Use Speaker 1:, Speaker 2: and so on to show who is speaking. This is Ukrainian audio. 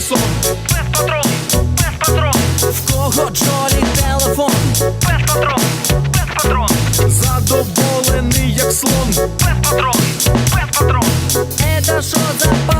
Speaker 1: колесо
Speaker 2: Без патрон, без патрон, в
Speaker 1: кого Джолі телефон,
Speaker 2: без патрон, без патрон,
Speaker 1: задоволений, як слон,
Speaker 2: без патрон, без патрон, е,
Speaker 1: Это що за патрон?